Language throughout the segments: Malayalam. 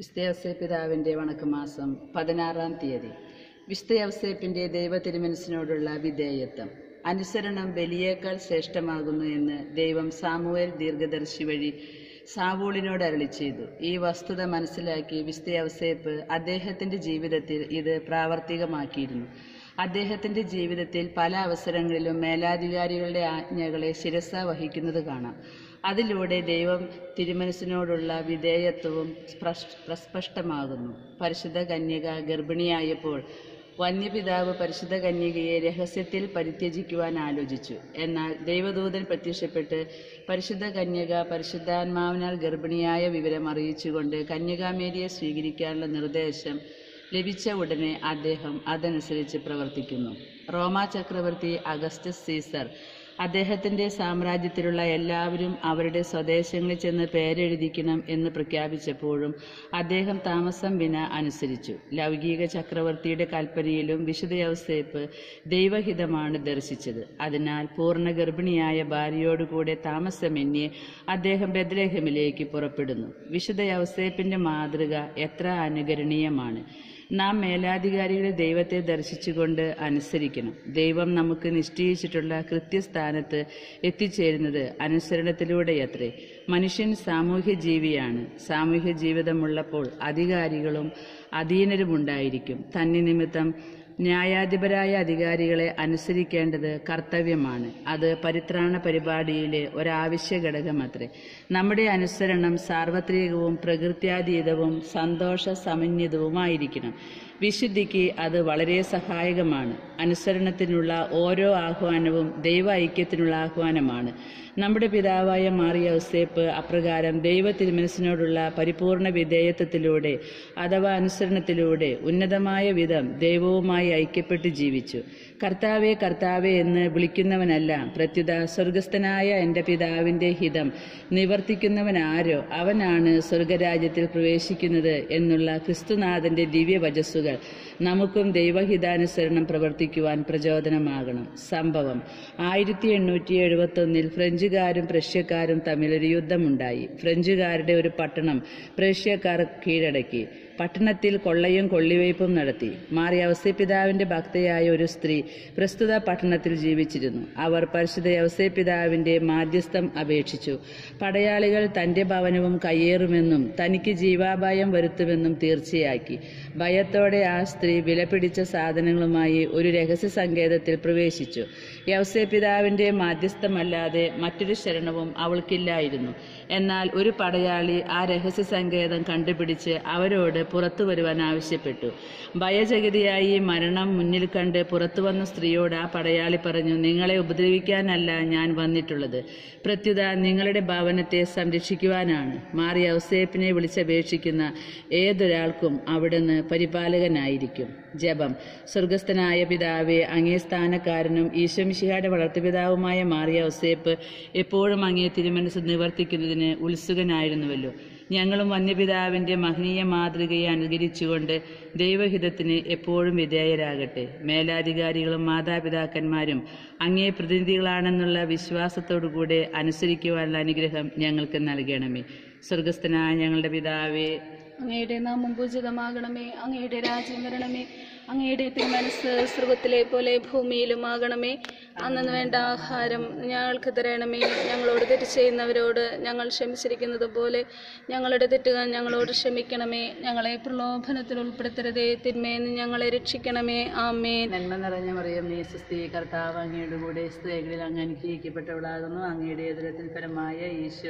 വിസ്തയവസേ പിതാവിന്റെ വണക്കമാസം പതിനാറാം തീയതി. വിസ്തയവസേപ്പിന്റെ ദൈവ തിരുമനസിനോടുള്ള വിധേയത്വം. അനുസരണം ബലിയേക്കാൾ ശ്രേഷ്ഠമാകുന്നു എന്ന് ദൈവം സാമുവേൽ ദീർഘദർശി വഴി സാവൂളിനോട് അരളി ചെയ്തു. ഈ വസ്തുത മനസ്സിലാക്കി വിസ്തയവസേപ്പ് അദ്ദേഹത്തിന്റെ ജീവിതത്തിൽ ഇത് പ്രാവർത്തികമാക്കിയിരുന്നു. അദ്ദേഹത്തിന്റെ ജീവിതത്തിൽ പല അവസരങ്ങളിലും മേലാധികാരികളുടെ ആജ്ഞകളെ ശിരസ വഹിക്കുന്നത് കാണാം. അതിലൂടെ ദൈവം തിരുമനസിനോടുള്ള വിധേയത്വവും പ്രസ്പഷ്ടമാകുന്നു. പരിശുദ്ധ കന്യക ഗർഭിണിയായപ്പോൾ വന്യപിതാവ് പരിശുദ്ധ കന്യകയെ രഹസ്യത്തിൽ പരിത്യജിക്കുവാൻ ആലോചിച്ചു. എന്നാൽ ദൈവദൂതൻ പ്രത്യക്ഷപ്പെട്ട് പരിശുദ്ധ കന്യക പരിശുദ്ധാത്മാവിനാൽ ഗർഭിണിയായ വിവരം അറിയിച്ചുകൊണ്ട് കന്യകാമേരിയെ സ്വീകരിക്കാനുള്ള നിർദ്ദേശം ലഭിച്ച ഉടനെ അദ്ദേഹം അതനുസരിച്ച് പ്രവർത്തിക്കുന്നു. റോമാ ചക്രവർത്തി അഗസ്റ്റസ് സീസർ അദ്ദേഹത്തിന്റെ സാമ്രാജ്യത്തിലുള്ള എല്ലാവരും അവരുടെ സ്വദേശങ്ങളിൽ ചെന്ന് പേരെഴുതിക്കണം എന്ന് പ്രഖ്യാപിച്ചപ്പോഴും അദ്ദേഹം താമസം വിന അനുസരിച്ചു. ലൗകിക ചക്രവർത്തിയുടെ കൽപ്പനയിലും വിശുദ്ധ ദൈവഹിതമാണ് ദർശിച്ചത്. അതിനാൽ പൂർണ ഗർഭിണിയായ ഭാര്യയോടുകൂടെ താമസമെന്യേ അദ്ദേഹം ബദ്രേഹമിലേക്ക് പുറപ്പെടുന്നു. വിശുദ്ധ മാതൃക എത്ര അനുകരണീയമാണ്. നാം മേലാധികാരികളെ ദൈവത്തെ ദർശിച്ചുകൊണ്ട് അനുസരിക്കണം. ദൈവം നമുക്ക് നിശ്ചയിച്ചിട്ടുള്ള കൃത്യസ്ഥാനത്ത് എത്തിച്ചേരുന്നത് അനുസരണത്തിലൂടെയത്രേ. മനുഷ്യൻ സാമൂഹ്യ ജീവിയാണ്. സാമൂഹ്യ ജീവിതമുള്ളപ്പോൾ അധികാരികളും അധീനരുമുണ്ടായിരിക്കും. തന്നെ നിമിത്തം ന്യായാധിപരായ അധികാരികളെ അനുസരിക്കേണ്ടത് കർത്തവ്യമാണ്. അത് പരിത്രാണ പരിപാടിയിലെ ഒരാവശ്യ ഘടകമത്രേ. നമ്മുടെ അനുസരണം സാർവത്രികവും പ്രകൃത്യാതീതവും സന്തോഷ സമന്വിതവുമായിരിക്കണം വിശുദ്ധിക്ക് അത് വളരെ സഹായകമാണ്. അനുസരണത്തിനുള്ള ഓരോ ആഹ്വാനവും ദൈവ ഐക്യത്തിനുള്ള ആഹ്വാനമാണ്. നമ്മുടെ പിതാവായ മാറിയ ഔസേപ്പ് അപ്രകാരം ദൈവ തിരുമനസിനോടുള്ള പരിപൂർണ വിധേയത്വത്തിലൂടെ അഥവാ അനുസരണത്തിലൂടെ ഉന്നതമായ വിധം ദൈവവുമായി ഐക്യപ്പെട്ട് ജീവിച്ചു. കർത്താവെ കർത്താവെ എന്ന് വിളിക്കുന്നവനല്ല പ്രത്യുത സ്വർഗസ്ഥനായ എന്റെ പിതാവിന്റെ ഹിതം നിവർത്തിക്കുന്നവനാരോ? അവനാണ് സ്വർഗരാജ്യത്തിൽ പ്രവേശിക്കുന്നത് എന്നുള്ള ക്രിസ്തുനാഥന്റെ ദിവ്യവചസ്സുകൾ. നമുക്കും ദൈവഹിതാനുസരണം പ്രവർത്തിക്കുവാൻ പ്രചോദനമാകണം. സംഭവം. ആയിരത്തി എണ്ണൂറ്റി എഴുപത്തൊന്നിൽ ഫ്രഞ്ചുകാരും പ്രഷ്യക്കാരും തമ്മിലൊരു യുദ്ധമുണ്ടായി. ഫ്രഞ്ചുകാരുടെ ഒരു പട്ടണം പ്രഷ്യക്കാർ കീഴടക്കി. പട്ടണത്തിൽ കൊള്ളയും കൊള്ളിവയ്പും നടത്തി. മാറിയ അവസ്യപിതാവിന്റെ ഭക്തയായ ഒരു സ്ത്രീ പ്രസ്തുത പട്ടണത്തിൽ ജീവിച്ചിരുന്നു. അവർ പരിശുദ്ധ അവസ്യപിതാവിന്റെ മാധ്യസ്ഥം അപേക്ഷിച്ചു. പടയാളികൾ തന്റെ ഭവനവും കയ്യേറുമെന്നും തനിക്ക് ജീവാപായം വരുത്തുമെന്നും തീർച്ചയാക്കി. ഭയത്തോടെ ആ സ്ത്രീ വിലപിടിച്ച സാധനങ്ങളുമായി ഒരു രഹസ്യ സങ്കേതത്തിൽ പ്രവേശിച്ചു. യൗസേപിതാവിന്റെ മാധ്യസ്ഥമല്ലാതെ മറ്റൊരു ശരണവും അവൾക്കില്ലായിരുന്നു. എന്നാൽ ഒരു പടയാളി ആ രഹസ്യ സങ്കേതം കണ്ടുപിടിച്ച് അവരോട് പുറത്തു വരുവാൻ ആവശ്യപ്പെട്ടു. ഭയചകിതയായി മരണം മുന്നിൽ കണ്ട് പുറത്തു വന്ന സ്ത്രീയോട് ആ പടയാളി പറഞ്ഞു നിങ്ങളെ ഉപദ്രവിക്കാനല്ല ഞാൻ വന്നിട്ടുള്ളത്. പ്രത്യുത നിങ്ങളുടെ ഭവനത്തെ സംരക്ഷിക്കുവാനാണ്. മാറി ഔസേപ്പിനെ വിളിച്ചപേക്ഷിക്കുന്ന ഏതൊരാൾക്കും അവിടുന്ന് പരിപാലകനായിരിക്കും ജപം. സ്വർഗസ്ഥനായ പിതാവെ അങ്ങേ സ്ഥാനക്കാരനും ഈശ്വമിഷിഹായുടെ വളർത്തുപിതാവുമായ മാറിയ ഒസേപ്പ് എപ്പോഴും അങ്ങേ തിരുമനസ് നിവർത്തിക്കുന്നതിന് ഉത്സുകനായിരുന്നുവല്ലോ. ഞങ്ങളും വന്യപിതാവിന്റെ മഹനീയ മാതൃകയെ അനുകരിച്ചുകൊണ്ട് ദൈവഹിതത്തിന് എപ്പോഴും വിധേയരാകട്ടെ. മേലാധികാരികളും മാതാപിതാക്കന്മാരും അങ്ങേ പ്രതിനിധികളാണെന്നുള്ള വിശ്വാസത്തോടുകൂടെ അനുസരിക്കുവാനുള്ള അനുഗ്രഹം ഞങ്ങൾക്ക് നൽകണമേ. സ്വർഗസ്ഥനായ ഞങ്ങളുടെ പിതാവേ അങ്ങയുടെ നാമം പൂജിതമാകണമേ അങ്ങയുടെ രാജ്യം വരണമേ അങ്ങയുടെ തിരുമനസ് സ്വർഗത്തിലെ പോലെ ഭൂമിയിലുമാകണമേ. അന്നു വേണ്ട ആഹാരം ഞങ്ങൾക്ക് തരണമേ. ഞങ്ങളോട് തെറ്റ് ചെയ്യുന്നവരോട് ഞങ്ങൾ ക്ഷമിച്ചിരിക്കുന്നത് പോലെ ഞങ്ങളുടെ തെറ്റുകൾ ഞങ്ങളോട് ക്ഷമിക്കണമേ. ഞങ്ങളെ പ്രലോഭനത്തിൽ ഉൾപ്പെടുത്തരുതേ. തിന്മയെന്ന് ഞങ്ങളെ രക്ഷിക്കണമേ. ആമേ നന്മ നിറഞ്ഞ മറിയം നീ കർത്താവ് അങ്ങയുടെ കൂടെ സ്ത്രീകളിൽ അങ്ങ് അനുഗ്രഹിക്കപ്പെട്ടവളാകുന്നു. അങ്ങയുടെ എതിരത്തിൽ ഫലമായ ഈശോ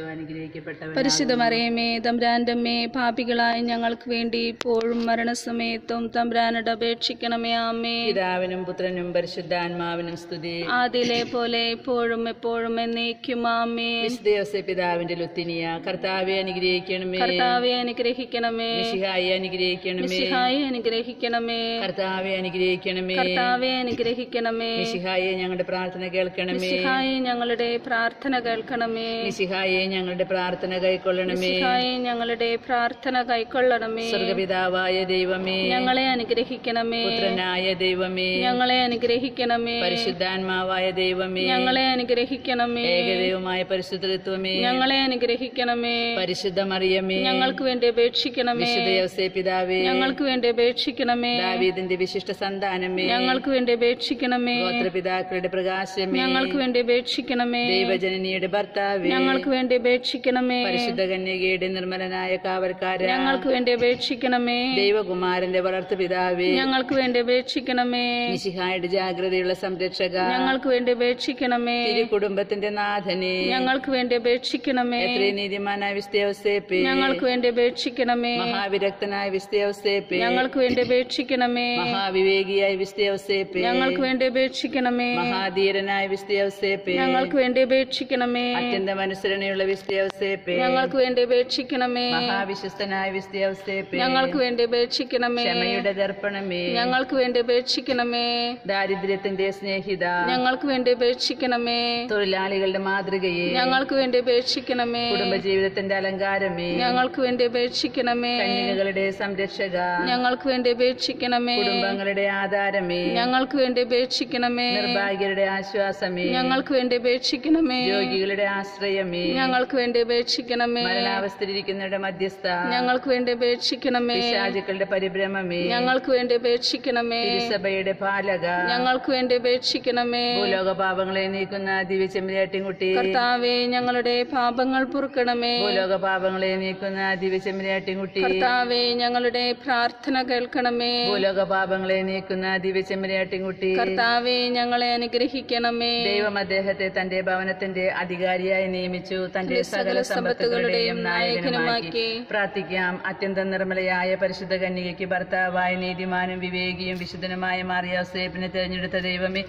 പരിശുദ്ധ മറിയമേ തമ്പ്രാന്റമ്മേ പാപികളായ ഞങ്ങൾക്ക് വേണ്ടി ഇപ്പോഴും മരണസമയത്തും തമ്പ്രാനോട് അപേക്ഷിക്കണമേ. ആമേ പിതാവിനും പുത്രനും പരിശുദ്ധാത്മാവിനും സ്തുതി. ആദിലെ പോലെ എപ്പോഴും എപ്പോഴും എന്നേക്കും ആമേ വിശുദ്ധ പിതാവിന്റെ ലുത്തിനിയ കർത്താവെ അനുഗ്രഹിക്കണമേ. കർത്താവെ അനുഗ്രഹിക്കണമേ. മിശിഹായി അനുഗ്രഹിക്കണമേ. മിശിഹായി അനുഗ്രഹിക്കണമേ. കർത്താവെ അനുഗ്രഹിക്കണമേ. കർത്താവെ അനുഗ്രഹിക്കണമേ. മിശിഹായെ ഞങ്ങളുടെ പ്രാർത്ഥന കേൾക്കണമേ. മിശിഹായെ ഞങ്ങളുടെ പ്രാർത്ഥന കേൾക്കണമേ. മിശിഹായെ ഞങ്ങളുടെ പ്രാർത്ഥന കൈക്കൊള്ളണമേ. ഞങ്ങളുടെ പ്രാർത്ഥന കൈക്കൊള്ളണമേ. സ്വർഗപിതാവായ ദൈവമേ. ഞങ്ങളെ അനുഗ്രഹിക്കണമേ. പുത്രനായ ദൈവമേ. ഞങ്ങളെ അനുഗ്രഹിക്കണമേ. പരിശുദ്ധാത്മാവായ പിതാവായ ദൈവമേ. ഞങ്ങളെ അനുഗ്രഹിക്കണമേ. ഏകദൈവമായ പരിശുദ്ധത്വമേ. ഞങ്ങളെ അനുഗ്രഹിക്കണമേ. പരിശുദ്ധ മറിയമേ ഞങ്ങൾക്ക് വേണ്ടി അപേക്ഷിക്കണമേ. വിശുദ്ധ പിതാവേ. ഞങ്ങൾക്ക് വേണ്ടി അപേക്ഷിക്കണമേ. ദാവീദിന്റെ വിശിഷ്ട സന്താനമേ. ഞങ്ങൾക്ക് വേണ്ടി അപേക്ഷിക്കണമേ. ഗോത്രപിതാക്കളുടെ പ്രകാശമേ. ഞങ്ങൾക്ക് വേണ്ടി അപേക്ഷിക്കണമേ. ദൈവജനനിയുടെ ഭർത്താവേ. ഞങ്ങൾക്ക് വേണ്ടി അപേക്ഷിക്കണമേ. പരിശുദ്ധ കന്യകയുടെ നിർമ്മലനായ കാവൽക്കാരൻ ഞങ്ങൾക്ക് വേണ്ടി അപേക്ഷിക്കണമേ. ദൈവകുമാരന്റെ വളർത്തു പിതാവേ ഞങ്ങൾക്ക് വേണ്ടി അപേക്ഷിക്കണമേ. മിശിഹായുടെ ജാഗ്രതയുള്ള സംരക്ഷക. ഞങ്ങൾക്ക് വേണ്ടി അപേക്ഷിക്കണമേ. കുടുംബത്തിന്റെ നാഥനെ. ഞങ്ങൾക്ക് വേണ്ടി അപേക്ഷിക്കണമേ. നീതിമാനായ വിസ്തയവസേപ്പേ ഞങ്ങൾക്ക് വേണ്ടി അപേക്ഷിക്കണമേ. മഹാവിരക്തനായ വിസ്തയവസേപ്പേ ഞങ്ങൾക്ക് വേണ്ടി അപേക്ഷിക്കണമേ. മഹാവിവേകിയായ വിസ്തയവസേപ്പേ ഞങ്ങൾക്ക് വേണ്ടി അപേക്ഷിക്കണമേ. മഹാധീരനായ വിസ്തയവസേപ്പേ ഞങ്ങൾക്ക് വേണ്ടി അപേക്ഷിക്കണമേ. അത്യന്തം അനുസരണയുള്ള വിസ്തയവസേപ്പേ ഞങ്ങൾക്ക് വേണ്ടി അപേക്ഷിക്കണമേ. മഹാവിശ്വസ്തനായ വിസ്തയവസേപ്പേ ഞങ്ങൾക്ക് വേണ്ടി അപേക്ഷിക്കണമേ. ക്ഷമയുടെ ദർപ്പണമേ. ഞങ്ങൾക്ക് വേണ്ടി അപേക്ഷിക്കണമേ. ദാരിദ്ര്യത്തിന്റെ സ്നേഹിത. ഞങ്ങൾക്ക് വേണ്ടി അപേക്ഷിക്കണമേ തൊഴിലാളികളുടെ മാതൃകയെ ഞങ്ങൾക്ക് വേണ്ടി അപേക്ഷിക്കണമേ കുടുംബജീവിതത്തിന്റെ അലങ്കാരമേ ഞങ്ങൾക്ക് വേണ്ടി അപേക്ഷിക്കണമേ കന്യകകളുടെ സംരക്ഷക ഞങ്ങൾക്ക് വേണ്ടി അപേക്ഷിക്കണമേ കുടുംബങ്ങളുടെ ആധാരമേ ഞങ്ങൾക്ക് വേണ്ടി അപേക്ഷിക്കണമേ നിർഭാഗ്യരുടെ ആശ്വാസമേ ഞങ്ങൾക്ക് വേണ്ടി അപേക്ഷിക്കണമേ രോഗികളുടെ ആശ്രയമേ ഞങ്ങൾക്ക് വേണ്ടി അപേക്ഷിക്കണമേ മരണാവസ്ഥയിലിരിക്കുന്നവരുടെ മധ്യസ്ഥ ഞങ്ങൾക്ക് വേണ്ടി അപേക്ഷിക്കണമേ രാജുക്കളുടെ പരിഭ്രമമേ ഞങ്ങൾക്ക് വേണ്ടി അപേക്ഷിക്കണമേ സഭയുടെ പാലക ഞങ്ങൾക്ക് വേണ്ടി അപേക്ഷിക്കണമേ ഭൂലോക പാപങ്ങളെ നീക്കുന്ന ദിവ്യചെമ്മരിയാട്ടിൻകുട്ടി കർത്താവേ ഞങ്ങളുടെ പാപങ്ങൾ പൊറുക്കണമേ. ഭൂലോക പാപങ്ങളെ നീക്കുന്ന ദിവ്യചെമ്മരിയാട്ടിൻകുട്ടി കർത്താവേ ഞങ്ങളുടെ പ്രാർത്ഥന കേൾക്കണമേ. ഭൂലോക പാപങ്ങളെ നീക്കുന്ന ദിവ്യചെമ്മരിയാട്ടിൻകുട്ടി കർത്താവേ ഞങ്ങളെ അനുഗ്രഹിക്കണമേ. ദൈവം അദ്ദേഹത്തെ തന്റെ ഭവനത്തിന്റെ അധികാരിയായി നിയമിച്ചു. തന്റെ സകല സമ്പത്തുകളുടെയും നായകനുമാക്കി. പ്രാർത്ഥിക്കാം. അത്യന്തം നിർമ്മലയായ പരിശുദ്ധ കന്യകയ്ക്ക് ഭർത്താവായ നീതിമാനും വിവേകിയും വിശുദ്ധനുമായ മാറിയ സേപ്പിനെ തെരഞ്ഞെടുത്ത ദൈവമേ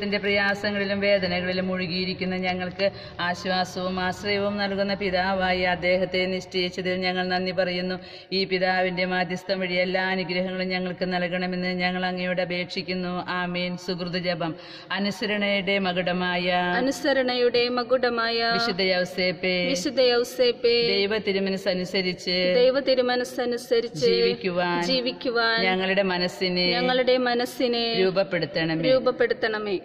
ജീവിതത്തിന്റെ പ്രയാസങ്ങളിലും വേദനകളിലും മുഴുകിയിരിക്കുന്ന ഞങ്ങൾക്ക് ആശ്വാസവും ആശ്രയവും നൽകുന്ന പിതാവായി അദ്ദേഹത്തെ നിശ്ചയിച്ചതിൽ ഞങ്ങൾ നന്ദി പറയുന്നു. ഈ പിതാവിന്റെ മാധ്യസ്ഥം വഴി എല്ലാ അനുഗ്രഹങ്ങളും ഞങ്ങൾക്ക് നൽകണമെന്ന് ഞങ്ങൾ അങ്ങയോട് അപേക്ഷിക്കുന്നു. ആമീൻ. സുഹൃത് ജപം. അനുസരണയുടെ മകുടമായ അനുസരണയുടെ മകുടമായ വിശുദ്ധ യൗസേപ്പേ. വിശുദ്ധ യൗസേപ്പേ. ദൈവ തിരുമനസ്സനുസരിച്ച് ദൈവ തിരുമനസ്സനുസരിച്ച് ജീവിക്കുവാൻ ജീവിക്കുവാൻ ഞങ്ങളുടെ മനസ്സിനെ ഞങ്ങളുടെ മനസ്സിനെ രൂപപ്പെടുത്തണമേ. രൂപപ്പെടുത്തണമേ.